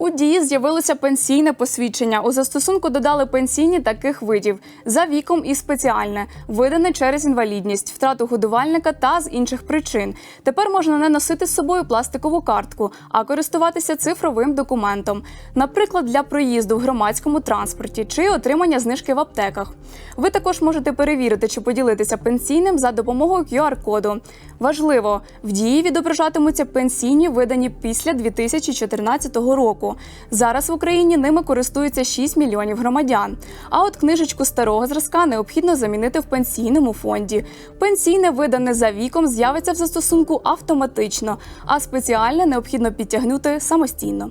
У дії з'явилося пенсійне посвідчення. У застосунку додали пенсійні таких видів за віком і спеціальне, видане через інвалідність, втрату годувальника та з інших причин. Тепер можна не носити з собою пластикову картку, а користуватися цифровим документом, наприклад, для проїзду в громадському транспорті чи отримання знижки в аптеках. Ви також можете перевірити чи поділитися пенсійним за допомогою QR-коду. Важливо, в дії відображатимуться пенсійні видані після 2014 року. Зараз в Україні ними користуються 6 мільйонів громадян. А от книжечку старого зразка необхідно замінити в пенсійному фонді. Пенсійне видане за віком з'явиться в застосунку автоматично, а спеціальне необхідно підтягнути самостійно.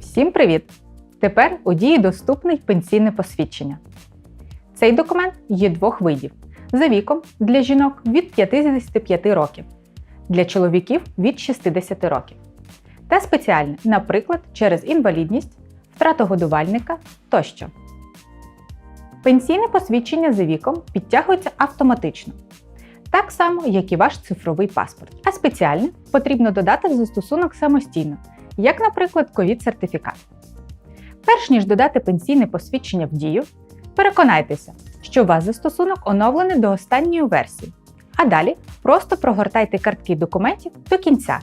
Всім привіт! Тепер у дії доступний пенсійне посвідчення. Цей документ є двох видів: за віком для жінок від 55 років, для чоловіків від 60 років. Та спеціальне, наприклад, через інвалідність, втрату годувальника тощо. Пенсійне посвідчення за віком підтягується автоматично, так само, як і ваш цифровий паспорт. А спеціальне потрібно додати в застосунок самостійно, як, наприклад, ковід-сертифікат. Перш ніж додати пенсійне посвідчення в дію, переконайтеся, що у вас застосунок оновлений до останньої версії. А далі просто прогортайте картки документів до кінця.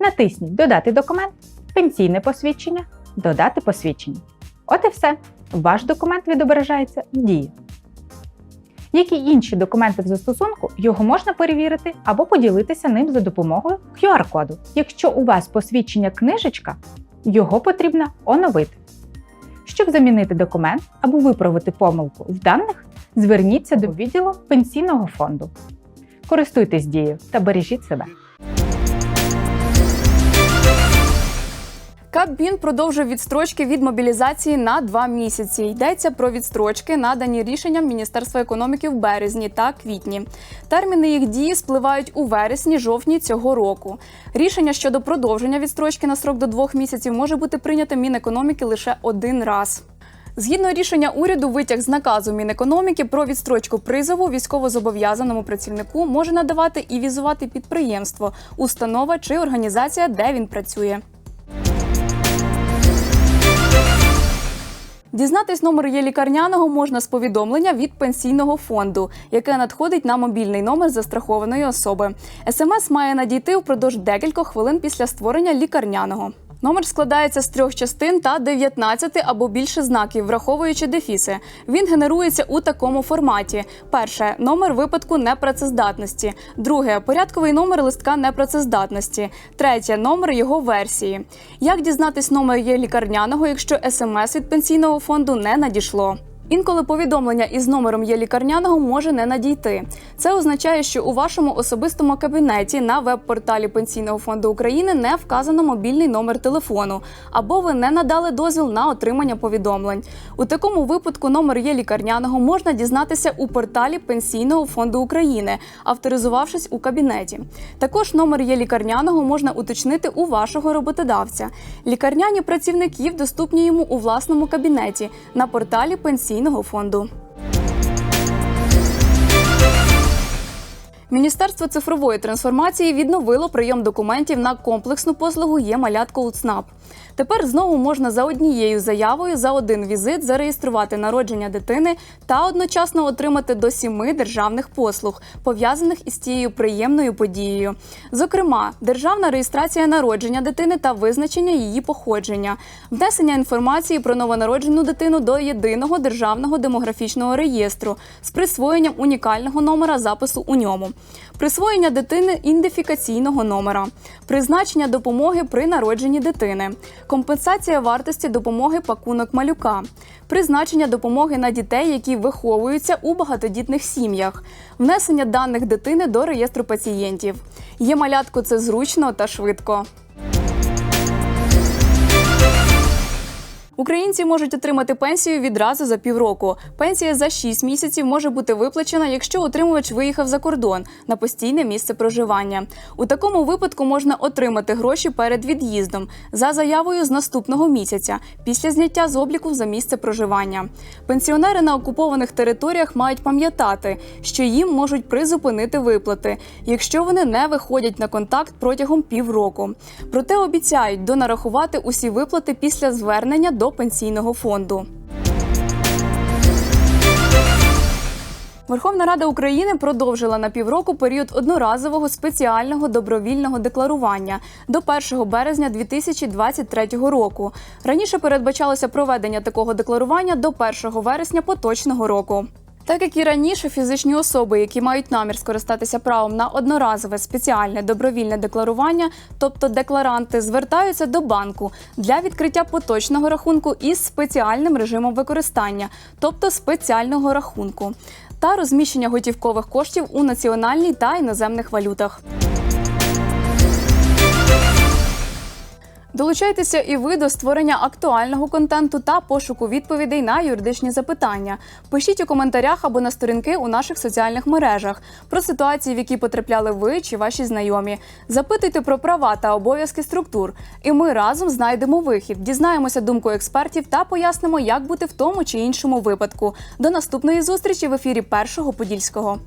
Натисніть Додати документ, пенсійне посвідчення, Додати посвідчення. От і все. Ваш документ відображається в дії. Які інші документи в застосунку, його можна перевірити або поділитися ним за допомогою QR-коду. Якщо у вас посвідчення книжечка, його потрібно оновити. Щоб замінити документ або виправити помилку в даних, зверніться до відділу пенсійного фонду. Користуйтесь дією та бережіть себе. Кабмін продовжив відстрочки від мобілізації на два місяці. Йдеться про відстрочки, надані рішенням Міністерства економіки в березні та квітні. Терміни їх дії спливають у вересні-жовтні цього року. Рішення щодо продовження відстрочки на срок до двох місяців може бути прийнято Мінекономіки лише один раз. Згідно рішення уряду, витяг з наказу Мінекономіки про відстрочку призову військовозобов'язаному працівнику може надавати і візувати підприємство, установа чи організація, де він працює. Дізнатись номер є лікарняного можна з повідомлення від пенсійного фонду, яке надходить на мобільний номер застрахованої особи. СМС має надійти впродовж декількох хвилин після створення лікарняного. Номер складається з трьох частин та 19 або більше знаків, враховуючи дефіси. Він генерується у такому форматі: перше номер випадку непрацездатності, друге порядковий номер листка непрацездатності, третє номер його версії. Як дізнатись номер є лікарняного, якщо смс від пенсійного фонду не надійшло? Інколи повідомлення із номером є лікарняного може не надійти. Це означає, що у вашому особистому кабінеті на веб-порталі Пенсійного фонду України не вказано мобільний номер телефону, або ви не надали дозвіл на отримання повідомлень. У такому випадку номер є лікарняного можна дізнатися у порталі Пенсійного фонду України, авторизувавшись у кабінеті. Також номер є лікарняного можна уточнити у вашого роботодавця. Лікарняні працівників доступні йому у власному кабінеті на порталі Пенсійного фонду. Міністерство цифрової трансформації відновило прийом документів на комплексну послугу «Є-малятко УЦНАП». Тепер знову можна за однією заявою за один візит зареєструвати народження дитини та одночасно отримати до сіми державних послуг, пов'язаних із цією приємною подією. Зокрема, державна реєстрація народження дитини та визначення її походження, внесення інформації про новонароджену дитину до єдиного державного демографічного реєстру з присвоєнням унікального номера запису у ньому, присвоєння дитини ідентифікаційного номера, призначення допомоги при народженні дитини, компенсація вартості допомоги пакунок малюка, призначення допомоги на дітей, які виховуються у багатодітних сім'ях, внесення даних дитини до реєстру пацієнтів. Є малятко це зручно та швидко. Українці можуть отримати пенсію відразу за півроку. Пенсія за 6 місяців може бути виплачена, якщо отримувач виїхав за кордон на постійне місце проживання. У такому випадку можна отримати гроші перед від'їздом за заявою з наступного місяця після зняття з обліку за місце проживання. Пенсіонери на окупованих територіях мають пам'ятати, що їм можуть призупинити виплати, якщо вони не виходять на контакт протягом півроку. Проте обіцяють донарахувати усі виплати після звернення до пенсійного фонду. Верховна Рада України продовжила на півроку період одноразового спеціального добровільного декларування до 1 березня 2023 року. Раніше передбачалося проведення такого декларування до 1 вересня поточного року. Так як і раніше, фізичні особи, які мають намір скористатися правом на одноразове спеціальне добровільне декларування, тобто декларанти, звертаються до банку для відкриття поточного рахунку із спеціальним режимом використання, тобто спеціального рахунку, та розміщення готівкових коштів у національній та іноземних валютах. Долучайтеся і ви до створення актуального контенту та пошуку відповідей на юридичні запитання. Пишіть у коментарях або на сторінки у наших соціальних мережах про ситуації, в які потрапляли ви чи ваші знайомі. Запитуйте про права та обов'язки структур. І ми разом знайдемо вихід, дізнаємося думку експертів та пояснимо, як бути в тому чи іншому випадку. До наступної зустрічі в ефірі першого подільського.